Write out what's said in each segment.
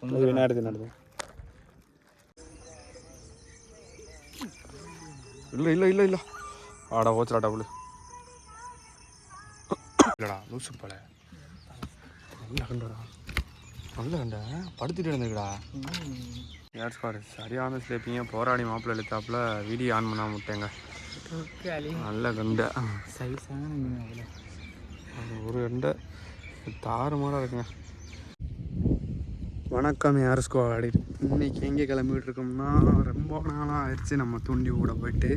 நடந்து இல்லை இல்லை இல்லை இல்லை. ஆடா ஓச்சுடா டபுள் இல்லைடா லூசு போல. நல்ல கண்டடா. நல்ல கண்ட. படுத்துட்டு இருந்துக்கடா ஏர் ஸ்குவாடு சரியான ஸ்லேப்பிங்க. போராடி மாப்பிள்ளை எழுத்தாப்புல வீடியோ ஆன் பண்ணாம விட்டேங்க. நல்ல கண்டை. ஒரு கண்டை. தாறுமாறாக இருக்குங்க. வணக்கம் யார் ஸ்குவாடு இன்றைக்கி எங்கே கிளம்பிட்டு இருக்கோம்னா ரொம்ப நாளாக ஆயிடுச்சு நம்ம தூண்டி கூட போயிட்டு.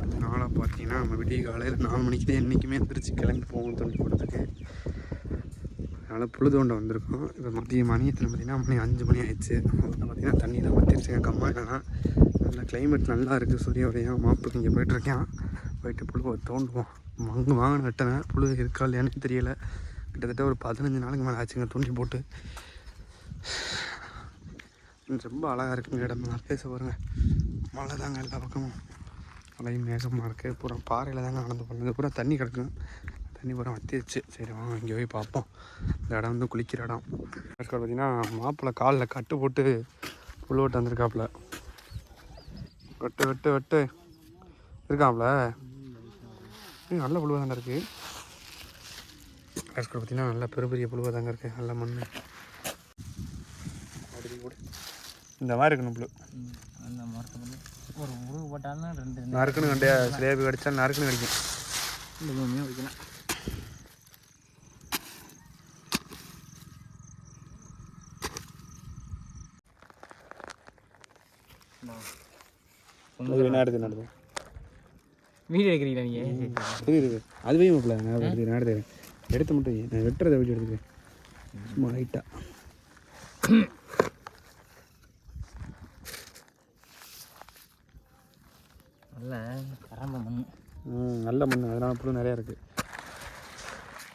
அதனால் பார்த்தீங்கன்னா நம்ம விடிய காலையில் நாலு மணிக்கு தான் என்றைக்குமே திருச்சி கிளம்பி போவோம் தூண்டி போடுறதுக்கு அதனால் புழுதோண்ட வந்திருக்கோம். இப்போ மதிய மணியத்தில் பார்த்தீங்கன்னா மணி அஞ்சு மணி ஆயிடுச்சு. பார்த்தீங்கன்னா தண்ணியெலாம் வத்திருச்சுங்க கம்மா என்னன்னா நல்ல கிளைமேட் நல்லா இருக்குது சூரிய உதயம் மாப்பிள்ளை இங்கே போயிட்டுருக்கேன். போயிட்டு புழுவை தோண்டுவோம். மங்கு வாங்கின வெட்டினேன் புழு இருக்கா இல்லையானு தெரியலை. கிட்டத்தட்ட ஒரு பதினஞ்சு நாளுக்கு மேலே ஆச்சுங்க தூண்டி போட்டு. ரொம்ப அழகாக இருக்குங்க இடமெல்லாம் பேச பாருங்க. மழை தாங்க எல்லா பக்கமும். மழையும் மேகமாக இருக்குது பூரா பாறையில் தாங்க நடந்து போனது பூரா தண்ணி கிடக்கும் தண்ணி பூரா வத்திருச்சு. சரி வாங்க இங்கே போய் பார்ப்போம். இந்த இடம் வந்து குளிக்கிற இடம். பார்த்தீங்கன்னா மாப்பிள்ளை காலில் கட்டு போட்டு புல் விட்டு வந்திருக்காப்புல. வெட்டு வெட்டு வெட்டு. இருக்காப்புல? நல்ல புழுவாக தாங்க இருக்குது பார்த்தீங்கன்னா நல்ல பெரிய பெரிய புழுவாக தாங்க இருக்குது நல்ல மண் இந்த மாதிரி இருக்கணும் புழு அந்த மரத்தை ஒரு உருவு போட்டாலும் ரெண்டு நறுக்குன்னு கண்டியா சிலேபி கடிச்சா நறுக்குன்னு கடிக்கும் ரெண்டு மூணுமே வைக்கலாம் வீடியோ எடுக்கிறீங்களா நீங்கள் அதுவே மாப்பிள்ள நான் எடுத்து நான் எடுத்துக்கிறேன் எடுத்து மட்டும். நான் வெட்டுறதை வீடியோ எடுத்துக்கிறேன். சும்மா லைட்டாக நல்ல கரம்ப மண். நல்ல மண் அதனால புழு நிறையா இருக்குது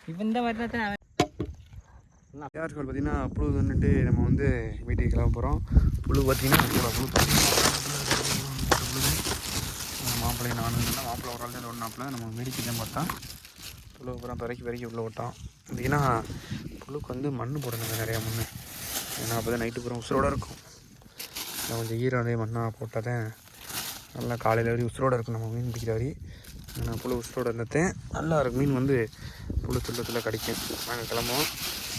இப்போ இந்த யார் ஸ்கூல் பார்த்தீங்கன்னா புழு வந்துட்டு நம்ம வந்து வீட்டுக்கு கிளம்ப போகிறோம் புழு பார்த்தீங்கன்னா கூட புழு மாப்பிள்ளை நானும் மாப்பிள்ளை ஒரு ஆள் ஒன்றாப்பில் நம்ம வேடிக்கை தான் பார்த்தா புழு அப்புறம் பிறக்கி பிறக்கி உள்ளே விட்டோம் பார்த்தீங்கன்னா புழுக்கு வந்து மண் போடணுங்க நிறையா மண் ஏன்னா அப்போ தான் நைட்டு பூரா உசுரோட இருக்கும். கொஞ்சம் ஈரோடே மண்ணாக போட்டால் தான் நல்லா காலையில் வரையும் உசுரோடு இருக்கும் நம்ம மீன் பிடிக்கிற வரி நான் புழு உசுரோடு இருந்தேன் நல்லா இருக்கும் மீன் வந்து புழு துள்ள துள்ள கிடைக்கும். நாங்கள் கிளம்புவோம்.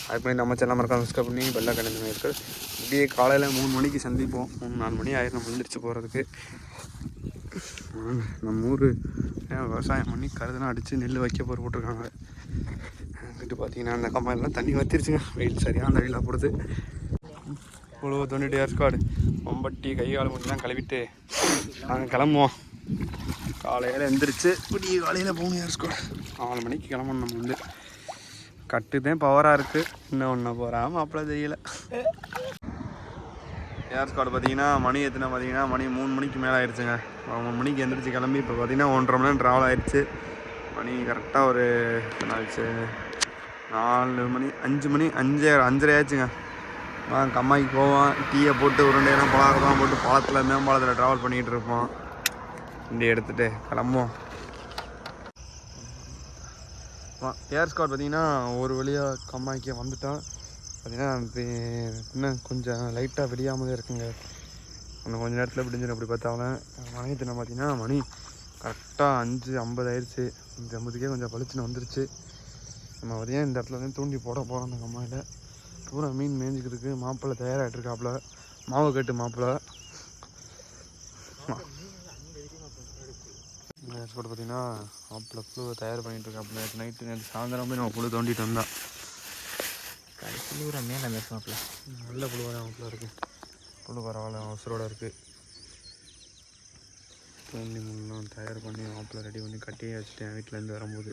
அது பண்ணி நம்ம செல்லாமல் இருக்கா சப்ஸ்கிரைப் பண்ணி பெல்லா கலந்து இருக்கு. இப்படியே காலையில் மூணு மணிக்கு சந்திப்போம். மூணு நாலு மணி ஆயிரம். நம்ம எழுந்திரிச்சு போகிறதுக்கு நம்ம ஊர் விவசாயம் பண்ணி கருதுனா அடித்து நெல் வைக்க போகிற போட்டிருக்காங்க. அங்கிட்டு பார்த்தீங்கன்னா அந்த கம்மாயெல்லாம் தண்ணி வத்திருச்சுங்க. வெயில் சரியான வெயிலாக போடுது. இவ்வளோ தொண்ணூற்றி ஏற்காடு. மம்பட்டி கை கால் முடிஞ்செல்லாம் கழுவிட்டு நாங்கள் கிளம்புவோம். காலையில் எந்திரிச்சு விடிய காலையில் போகணும் ஏற்காடு நாலு மணிக்கு கிளம்பணும் நம்ம வந்து. கட்டு தான் பவராக இருக்குது இன்னும் ஒன்று போகிறா மாப்பிள்ள தெரியல. ஏர் ஸ்குவாட் பார்த்தீங்கன்னா மணி எத்தனை பார்த்தீங்கன்னா மணி மூணு மணிக்கு மேலே ஆயிடுச்சுங்க. மூணு மணிக்கு எந்திரிச்சு கிளம்பி இப்போ பார்த்தீங்கன்னா ஒன்றரை மணி நேரம் ட்ராவல் ஆயிடுச்சு. மணி கரெக்டாக ஒரு ஆயிடுச்சு நாலு மணி அஞ்சு மணி அஞ்சு அஞ்சரை ஆச்சுங்க கம்மாய்க்கு போவோம் டீயை போட்டு உருண்டையெல்லாம் பழகலாம் போட்டு பாலத்தில் மேம்பாலத்தில் ட்ராவல் பண்ணிகிட்டு இருப்போம். வண்டி எடுத்துகிட்டு கிளம்புவோம். ஏர் ஸ்காட் பார்த்தீங்கன்னா ஒரு வழியாக கம்மாய்க்கு வந்துட்டான். பார்த்தீங்கன்னா இன்னும் கொஞ்சம் லைட்டாக விடியாமலே இருக்குங்க. இன்னும் கொஞ்ச நேரத்தில் விடிஞ்சிடும் அப்படி பார்த்தாலும். மணி தினம் பார்த்தீங்கன்னா மணி கரெக்டாக அஞ்சு ஐம்பது ஆயிடுச்சு அஞ்சு ஐம்பதுக்கே கொஞ்சம் பளிச்சுன்னு வந்துருச்சு. நம்ம வரையும் இந்த இடத்துல தான் தூண்டி போட போகிறோம் அந்த கம்மாயில். பூரா மீன் மேய்ஞ்சிக்கிறதுக்கு மாப்பிள்ளை தயாராகிட்டு இருக்காப்புல மாவு கட்டு மாப்பிள்ளை. கூட பார்த்தீங்கன்னா மாப்பிள்ளை புழு தயார் பண்ணிட்டு இருக்காப்புல நேற்று நைட்டு நேற்று சாயந்தரம் போய் நம்ம புழு தோண்டிட்டு வந்தோம். கடைசி ஒரு மேலே பேசுவாப்புல நல்ல புழுவாக தான் மாப்பிள்ள இருக்குது புழு பரவாயில்ல அவசரோட இருக்குது தோண்டி முன்னெலாம் தயார் பண்ணி மாப்பிள்ளை ரெடி பண்ணி கட்டி வச்சுட்டேன் வீட்டிலேருந்து வரும்போது.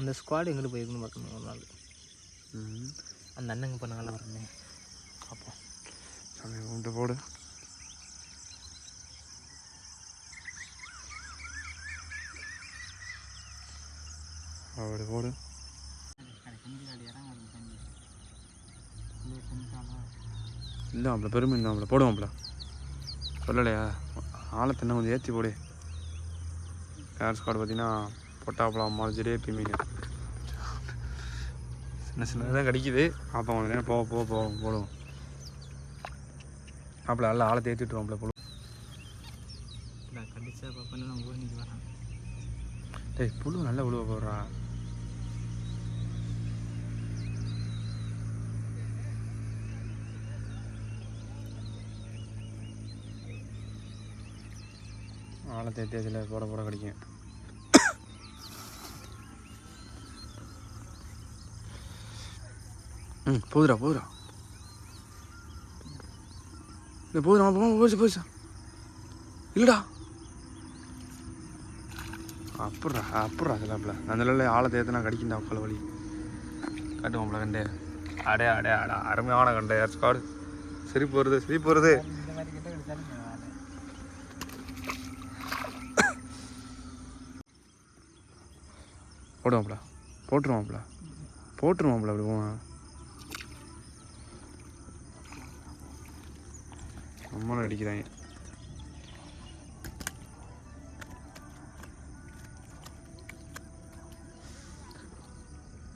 அந்த ஸ்குவாடு எங்கிட்டு போயிருக்குன்னு பார்க்கணும் ஒரு நாள்? அந்த அண்ணங்க பண்ணாங்கல்ல வரணும். பார்ப்போம். சாமி கும்பிட்டு போடு. அப்படி போடு. இல்லை மாப்பிள பெருமை இல்லை மாப்பிள. போடுவோம்ல சொல்லலையா? ஆழத்தை கொஞ்சம் ஏற்றி போடு. ஏர் ஸ்காட் பார்த்தீங்கன்னா பொட்டாப்பழம் மாதிரி ஜிலேபி மீன் சின்ன சின்னதாக கடிக்குது. அப்போ கொஞ்சம் நேரம் போக போக போக போடுவோம். மாப்பிள நல்லா ஆழத்தை ஏற்றி விட்டுருவோம்ல போடுவோம் டேய் புழு நல்லா உழுவ போடுறா ஆழத்தை தேதியில் போட போட கிடைக்கும். ம் போதுடா போதுடா. இல்லை போதுடா போ போச்சு போச்சு. இல்லைடா. அப்புறா அப்புட்றா சிலாப்பில். நல்ல ஆழத்தை ஏற்றினா கடிக்கிண்டா அவ்வளோ வழி காட்டுவோம்ல கண்டே. அடே அடே அடா அருமையான கண்டே ஸ்காடு சிரிப்பு வருது சிரிப்பு வருது. இந்த மாதிரி கிட்ட அப்படி போவான் நம்மளும் அடிக்கிறாங்க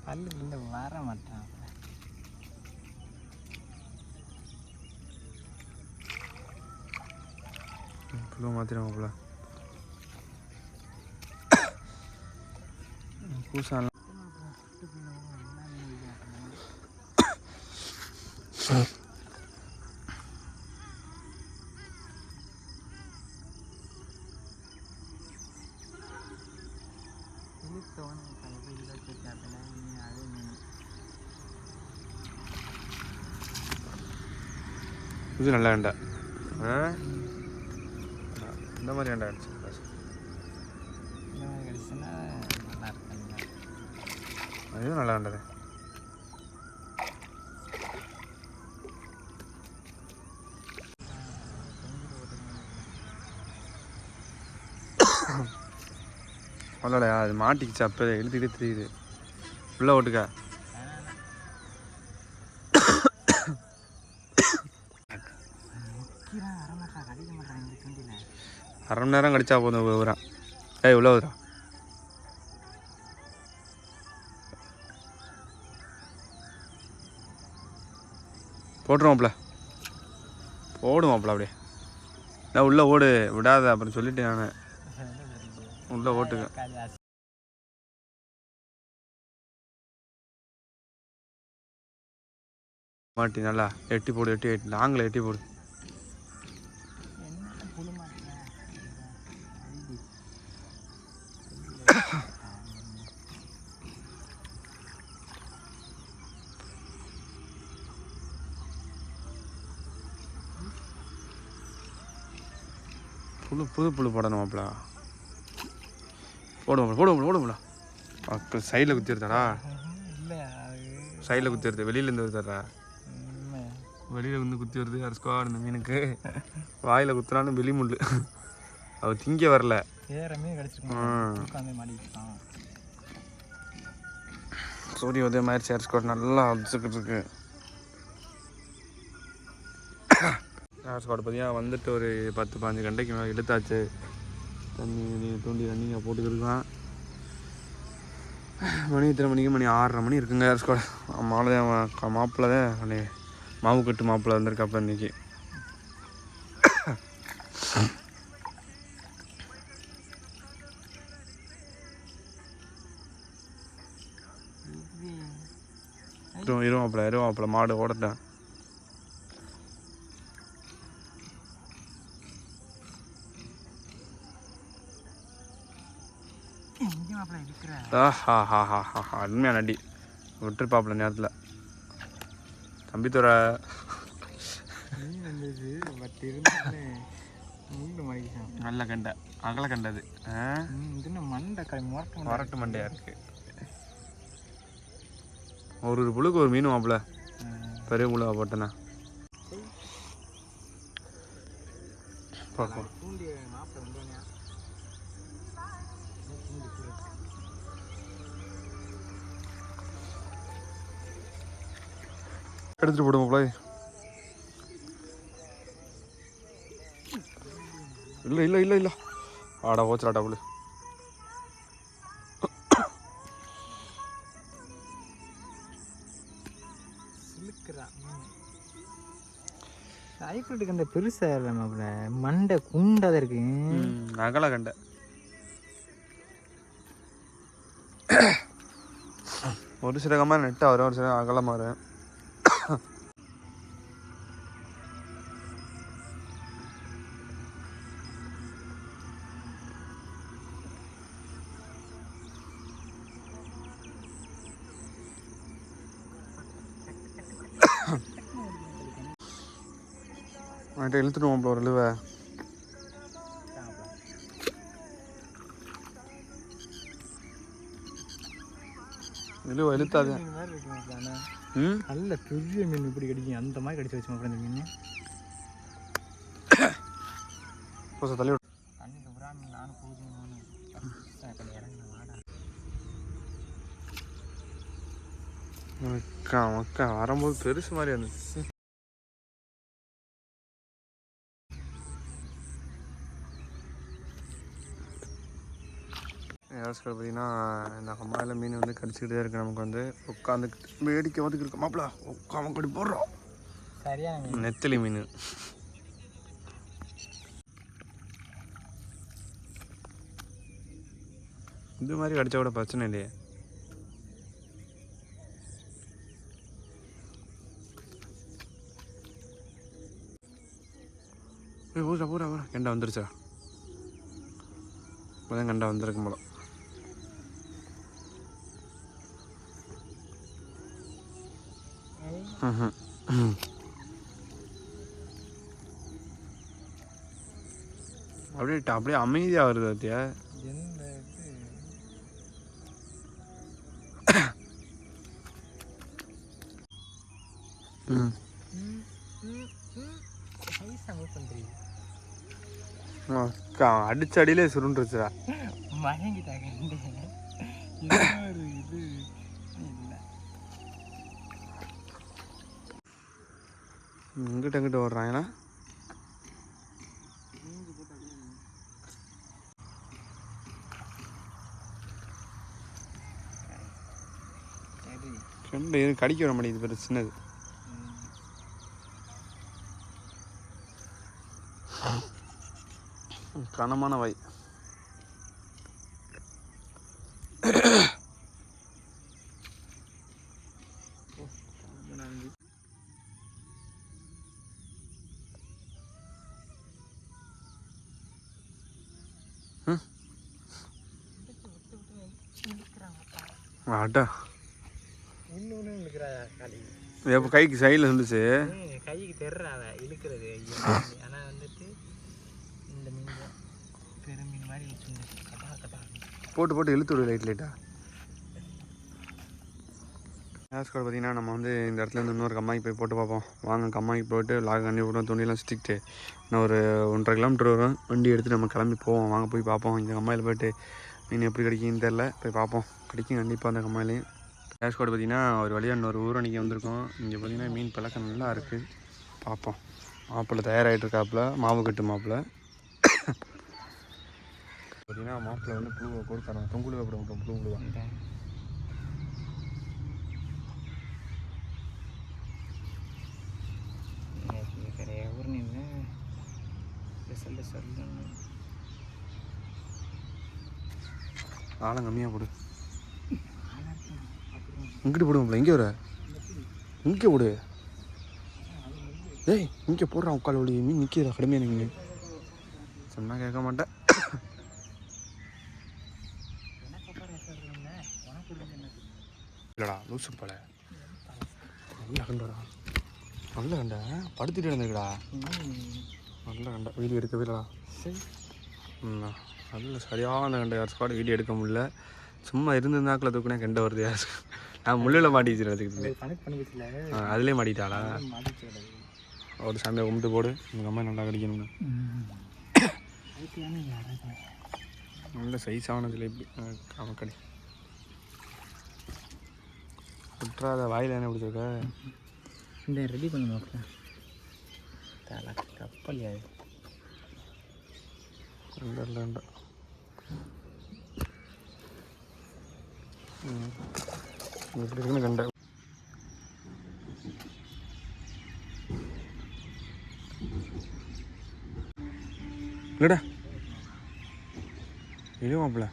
பல்லு இல்லை வர மாட்டான். புழு மாற்றிடுவாப்ல பூசாலாம். இது நல்ல அண்டை. இந்த மாதிரி அண்டை மாதிரி கடிச்சுன்னா நல்லா இருக்குங்க இதுவும் நல்லா அண்டது சொல்லலையா அது மாட்டிக்கிச்சு அப்போ இழுத்துக்கிட்டே தெரியுது. உள்ள ஓட்டுக்க முக்கியம் வர மாட்டான் கடிக்க மாட்டான் இந்த தூண்டில அரை மணி நேரம் கடிச்சா போதும் விவரம் ஏய் இவ்வளோ வரும் போட்டுருவோம்ல போடுவோம்ப்ல அப்படியே. நான் உள்ளே ஓடு விடாத அப்புறம் சொல்லிட்டேன் நான். உள்ளே ஓட்டுக்க மாட்டி நல்லா எட்டி போடு எட்டி எட்டி நாங்களே எட்டி போடு என்ன புழு மாட்டேன் புழு புது புழு போடணுமாப்ல போடுவோம் போடுவோம் போடுவோம்ல அப்போ சைடில் அது சைடில் குத்திருது வெளியிலேருந்து வருதாடா. வெளியில் வந்து குத்தி வருது அரிஸ்கா இந்த மீனுக்கு? வாயில் குத்துனாலும் வெளி முள்ளு. அவ திங்க வரல. சூரிய உதயம் ஆயிடுச்சு அரிஸ்கோட் நல்லா அடிச்சுக்கிட்டு இருக்கு. அரிஸ்கோட் பார்த்தீங்கன்னா வந்துட்டு ஒரு பத்து பாஞ்சு கண்டைக்கு மேலே இழுத்தாச்சு. தண்ணி தூண்டி தண்ணிங்க போட்டுக்கிருக்கான் மணி இத்தனை மணிக்கு? மணி ஆறரை மணி இருக்குங்க அரிஸ்கோட் மாலை தான் மாப்பிள்ளை தான் அன்னை மாவு கட்டு மாப்பிள்ளை இது இரும் இருவாப்பில் இருவாப்பில் மாடு ஓடட்டேன் ஆஹா ஹா ஹா ஹா ஹா அருமையான அடி விட்டுருப்பாப்புல நேரத்தில். தம்பித்துறை மீன் நல்ல கண்டை. அகல கண்டது. ம், மண்டை மண்டையா இருக்கு. ஒரு ஒரு புழுக்கு ஒரு மீன் மாப்பிள பெரிய புழுவா போட்டேண்ணா பார்ப்போம் எடுத்துட்டு போடுவோம் பிள்ளை இல்லை இல்லை இல்லை இல்லை. ஆடா ஓச்சரா டபுள் ஐஃபோனுக்கு அந்த பெருசாக இல்லை மண்டை குண்டாக இருக்கு. அகல கண்ட. ஒரு சில கம்மா நெட்டாக வரும் ஒரு சில அகலமாக வரும். அவன்கிட்ட இழுத்துடுவோம் ஒரு இழுவை. இழுவை இழுத்தாது. நல்ல பெரிய மீன் இப்படி கிடைக்கும் அந்த மாதிரி கடிச்சு வச்சு மாப்பிள்ள இந்த மீன். புதுசாக தள்ளி நானும் நானும் அக்கா அக்கா வரும்போது பெருசு மாதிரி இருந்துச்சு. யாஸ்கர் பார்த்தீங்கன்னா இந்த அம்மாவில் மீன் வந்து கடிச்சிக்கிட்டே இருக்கு நமக்கு வந்து. உட்காந்துக்கிட்டு வேடிக்கை வந்துக்கிட்டு இருக்கு மாப்பிள உட்காம கடி போடுறோம் சரியான நெத்தலி மீன். இது மாதிரி கடிச்சா கூட பிரச்சனை இல்லையே. போடா போடா போடா கெண்டா வந்துருச்சா? இப்போதான் கெண்டா வந்திருக்கும் போல. அப்படியே அப்படியே அமைதியாக வருது பார்த்தியா எந்த இது ம் இங்கிட்ட இங்கிட்ட ஓடுறாங்களா சரி ரெண்டு எதுவும் கடிக்க விட மாட்டேங்குது பெரு சின்னது. கனமான வாய் அடா இன்னொன்று இழுக்கிறா காலி எப்போ கைக்கு சைடில் இருந்துச்சு கைக்கு தெர்றாவ இழுக்கிறது. ஆனால் வந்துட்டு இந்த மீன் பெரும் மீன் மாதிரி போட்டு போட்டு இழுத்து விடு லைட் லைட்டாக கேஸ் கோட் பார்த்தீங்கன்னா நம்ம வந்து இந்த இடத்துல இருந்து இன்னொரு கம்மாய்க்கு போய் போட்டு பார்ப்போம். வாங்க கம்மாய்க்கு போயிட்டு லாக் அண்ணி விடுவோம் துணியெல்லாம் சுற்றிக்கிட்டு இன்னும் ஒரு ஒன்றரை கிலோமீட்டர் வரும். வண்டி எடுத்துகிட்டு நம்ம கிளம்பி போவோம். வாங்க போய் பார்ப்போம். இந்த கம்மாயில் போயிட்டு மீன் எப்படி கிடைக்குன்னு தெரில போய் பார்ப்போம். கிடைக்கும் கண்டிப்பாக அந்த கம்மாயிலையும். கேஸ் கோட் பார்த்தீங்கன்னா ஒரு வழியாக இன்னொரு ஊரணிக்கு வந்திருக்கோம். இங்கே பார்த்தீங்கன்னா மீன் பழக்கம் நல்லா இருக்குது பார்ப்போம் மாப்பிள்ளை தயாராகிட்டு இருக்காப்புல மாவு கட்டு மாப்பிள்ளை. பார்த்தீங்கன்னா மாப்பிள்ளை வந்து புழுவை கொடுத்தாங்க தொங்குழுவை போட புழு புழுவா இந்த ஆழம் கம்மியாக போடு. இங்கிட்டு போடுவோம்ல இங்கே வர. இங்கே போடு ஏய் இங்கே போடுறான் உட்கால் ஒளி. மீன் நிற்கிறா கடுமையாக நிற்குங்க சொன்னால் கேட்க மாட்டேன். எனக்கு இல்லைடா லூசு பல. நல்ல கண்டடா. நல்ல கண்ட. படுத்துட்டு இருந்துக்கடா நல்ல கண்ட. வீடியோ எடுக்கவே இல்லடா. சரி. ம், நல்ல சரியான கண்ட. யார் ஸ்குவாட் வீடியோ எடுக்க முடியல. சும்மா இருந்திருந்தாக்கில் தூக்குனா கெண்ட வருது யார் நான் முள்ளில் மாட்டி வச்சுருந்துக்கிட்டு கனெக்ட் அதுலேயே மாட்டிட்டாளா ஒரு சாமியை கும்பிட்டு போடு. உங்கள் அம்மா நல்லா கடிக்கணும்னு. அதுக்கு நல்ல சைஸான ஜிலேபி காமக்கடி விட்டுறாத வாயில் என்ன பிடிச்சிருக்க? இந்த ரெடி பண்ணி நோக்கலாம் தலை கப்பல் இல்லை ம். எப்படி இருக்குன்னு கண்டேன் இல்லடா இது மாப்பிள்ள.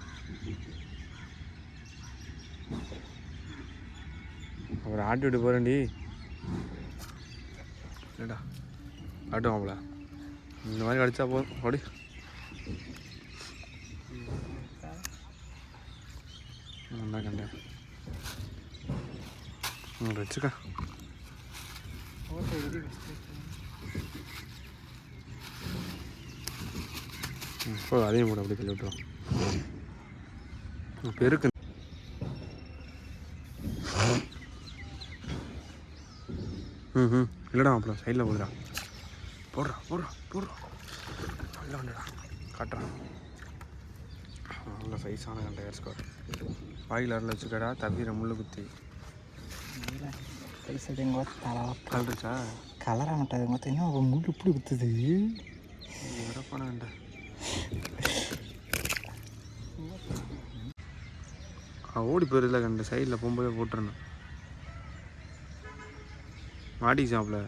அப்புறம் ஆட்டி விட்டு போகிறேன்டி இல்லடா ஆட்டு மாப்பிள்ள. இந்த மாதிரி அடிச்சா போதும். ஓடி. நல்லா கண்டேன். வச்சுக்க ம், போ அதையும் கூட அப்படி தள்ளி விட்டுரும் ம், பெருக்கு ம் ம் இல்லைடா அப்புறம் சைடில் போடுடா போடுறா போடுறா போடுறா நல்ல வண்டுடா காட்டுறான் நல்ல சைஸான கண்டை ஏர்ஸ்கோர் வாயில் அரில் வச்சுக்கடா தவிர முள்ளு குத்தி. பைசா தலை கலந்துச்சா கலராக மாட்டாது மொத்தம் இன்னும் அவன் முள்ளு இப்படி குத்துது. வரப்பான ஓடி போயிருதுல கண்டை. சைடில் போகும்போதே போட்டுருணும் மாடி சாப்பிட.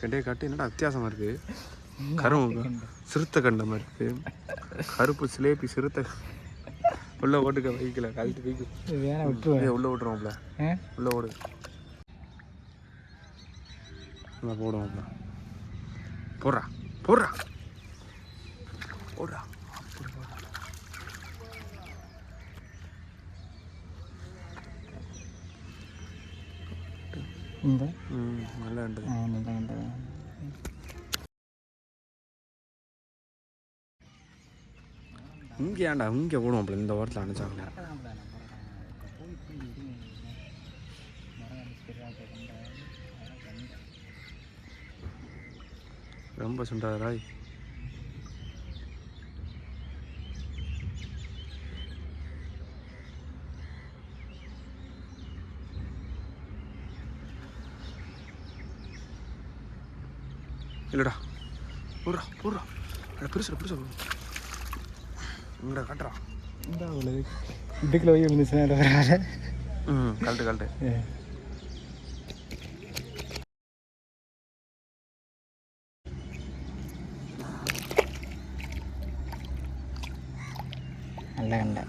கண்டே காட்டு என்னடா வித்தியாசமாக இருக்குது கரும் சிறுத்தை கண்ட மாதிரி இருக்கு. கருப்பு சிலேபி சிறுத்தை. உள்ள ஓட்டுக்க வைக்கல கழட்டி வைக்கும் வேணா விட்டுருவேன். உள்ள விட்டுருவோம்ல உள்ள ஓடு. உள்ள போடுவோம்ல. போடுறா போடுறா. போடுறா. இந்த? ம் நல்லா இங்கே ஏன்டா இங்கே போடுவோம்ல இந்த ஓரத்தில் அனுப்பிச்சாங்களே ரொம்ப சுண்டாதராய் இல்லைடா போடுறா போடுறா. அட பெருசுடா பெருசா இங்கடா காட்டுறா. இந்த அவ்வளவு இடுக்கில் போய் விழுந்துச்சுன்னா பரவாயில்ல ம் கழட்டு கழட்டு. நல்ல கண்டை.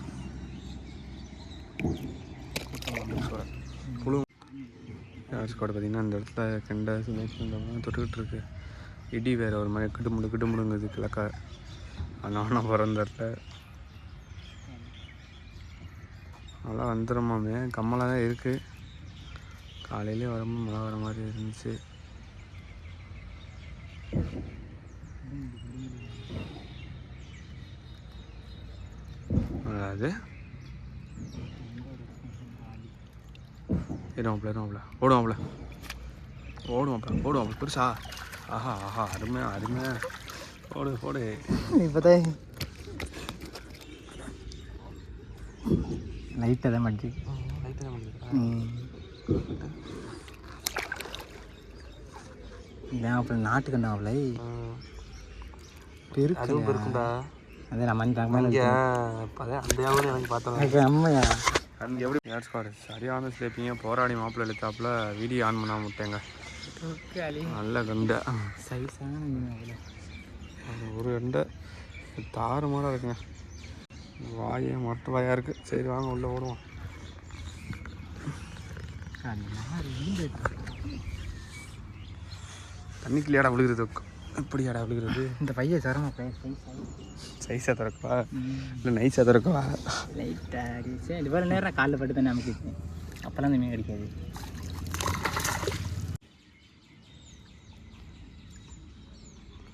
புழு. ஸ்குவாட் பார்த்தீங்கன்னா அந்த இடத்துல கெண்டை சுமேஷ் தொட்டுக்கிட்டு இருக்கு. இடி வேறு ஒரு மாதிரி கிடுமுடு கிடுமுடுங்குது கிழக்க. நானும் பிறந்த இடத்துல நல்லா வந்துடுமாமே கம்மலாக தான் இருக்குது காலையிலே வரும்போது மழை வர மாதிரி இருந்துச்சு. அது இருவாப்ல இருவாப்ல ஓடுவாப்ல ஓடுவாப்ல ஓடுவாப்ல பெருசா ஆஹா ஆஹா அருமையா அருமையா ஓடு ஓடு இப்போதான் லைட்டாக தான் மடிச்சு இதான் அப்புறம் நாட்டு கண்டாவில் பெருக்கு அதுவும் இருக்கும்டா அதே நம்ம அந்த எனக்கு பார்த்தோம். அம்மையா அங்கே எப்படி? ஏர் ஸ்குவாடு சரியான ஸ்லேப்பிங்க போராடி மாப்பிள்ளை எழுத்தாப்புல வீடியோ ஆன் பண்ணாம விட்டேங்க. நல்ல கண்டை. சைஸான ஒரு கண்டை. தாறுமாறாக இருக்குங்க. வாயே மொட்டை வாயாக இருக்குது சரி வாங்க உள்ளே ஓடுவோம். தண்ணிக்குள்ளேடா விழுகிறது? எப்படியாடா விழுகிறது? இந்த பையன் சரமா சைஸாக திறக்கவா? இல்லை நைஸாக திறக்கவா? லைட்டாக வேறு நேரம் காலைல பட்டு தான் நமக்கு அப்போல்லாம் அந்த மீன் கிடைக்காது.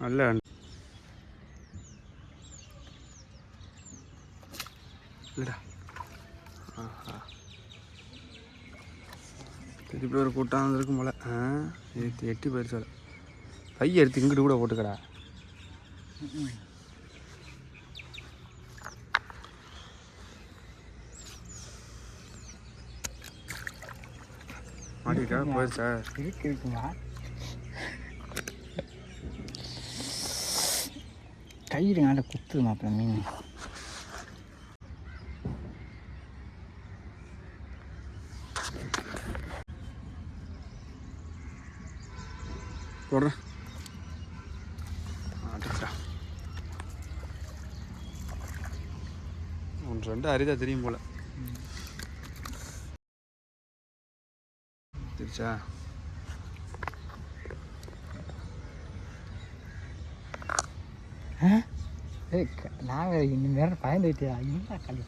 நல்ல இல்லைடா ஆஹா திருப்பி ஒரு கூட்டம் வந்திருக்கும் போல ஆ எட்டி எட்டி போயிடுச்சு போல. பைய எடுத்து இங்கிட்டு கூட போட்டுக்கடா மாட்டிக்கிட்டா போயிடுச்சா இருக்கு இருக்குமா கயிறு மேலே குத்துது மாப்பிள்ள மீன் போடுறேன் மாட்டிக்கிட்டா ஒன்று ரெண்டு அரிதா தெரியும் போல. தெரிச்சா ஏய் நாங்கள் இந்த நேரம் பயந்துட்டியா என்ன களி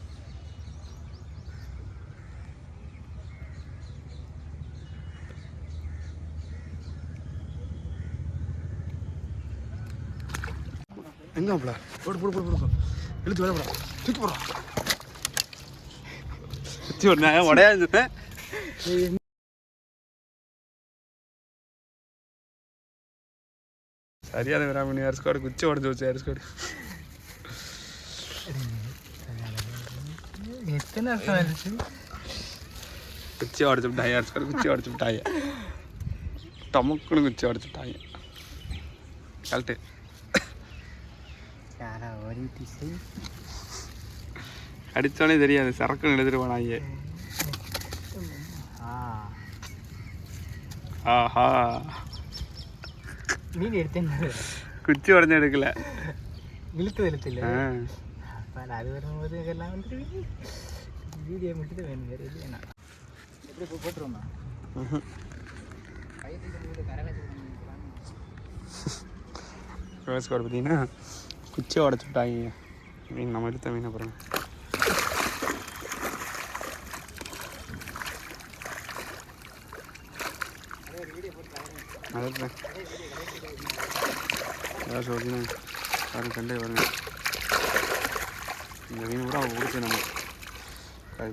எங்க மாப்பிள போடு போடு போடு போடு. இழுத்து வேலை போடா. தூக்கி போடுறா. நான் உடையாது சரியான விராமணி ஏர் ஸ்குவாடு குச்சி உடஞ்சி வச்சு ஏர் ஸ்குவாடு குச்சி உடச்சு விட்டாங்க ஏர் ஸ்குவாடு குச்சி உடச்சு விட்டாங்க. டமுக்குன்னு குச்சி உடச்சு விட்டாங்க. கழட்டு ஒரு திசை? அடித்தோடனே தெரியாது சரக்குன்னு ஆ. ஆஹா. மீன் எடுத்தேன் குச்சி உடஞ்சு எடுக்கல. இழுத்து இழுத்து இல்லை அது வரும்போது இதெல்லாம் வந்துட்டு வீடியோ மட்டும் தான் வேணும் வேறு வேணாம். எப்படி இப்போ போட்டுருவோமா? பார்த்தீங்கன்னா குச்சியை உடச்சு விட்டாங்க. மீன் நம்ம எடுத்த மீன் அப்புறம் அதான் சொல்லுங்க பாருங்க கண்டே பாருங்க. இந்த மீன் கூட அவங்க பிடிச்சி நம்ம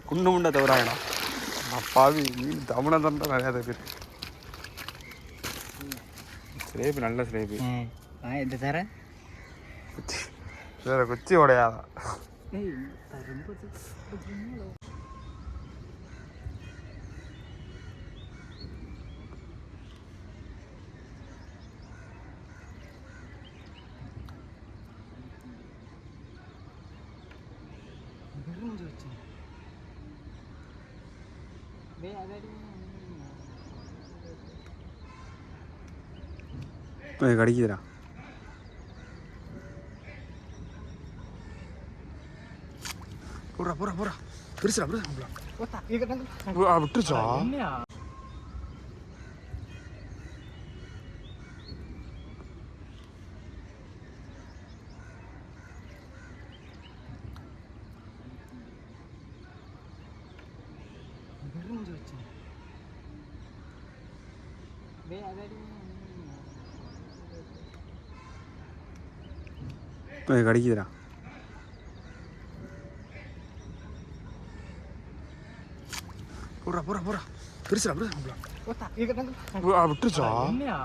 குண்டு முண்டை தவிராங்கடா அப்பாவி மீன் தமிழன் தான் நிறையா பேர். சிலேபி நல்ல சிலேபி. ஆ இந்த தர? குச்சி வேற குச்சி உடையாதான் ஏய் ரொம்ப விரிஞ்சு வச்சு. டேய் அதடி கடிக்குதுடா போடா போடா போடா பெருசுடா பெருசா ஓத்தா இங்க கண்டு விட்டுருச்சா என்னையா விரிஞ்சு வச்சு டேய் அதடி கடிக்குதுடா போடா போடா போடா பெருசுடா பெருசா ஓத்தா இங்க கண்டு விட்டுருச்சா என்னையா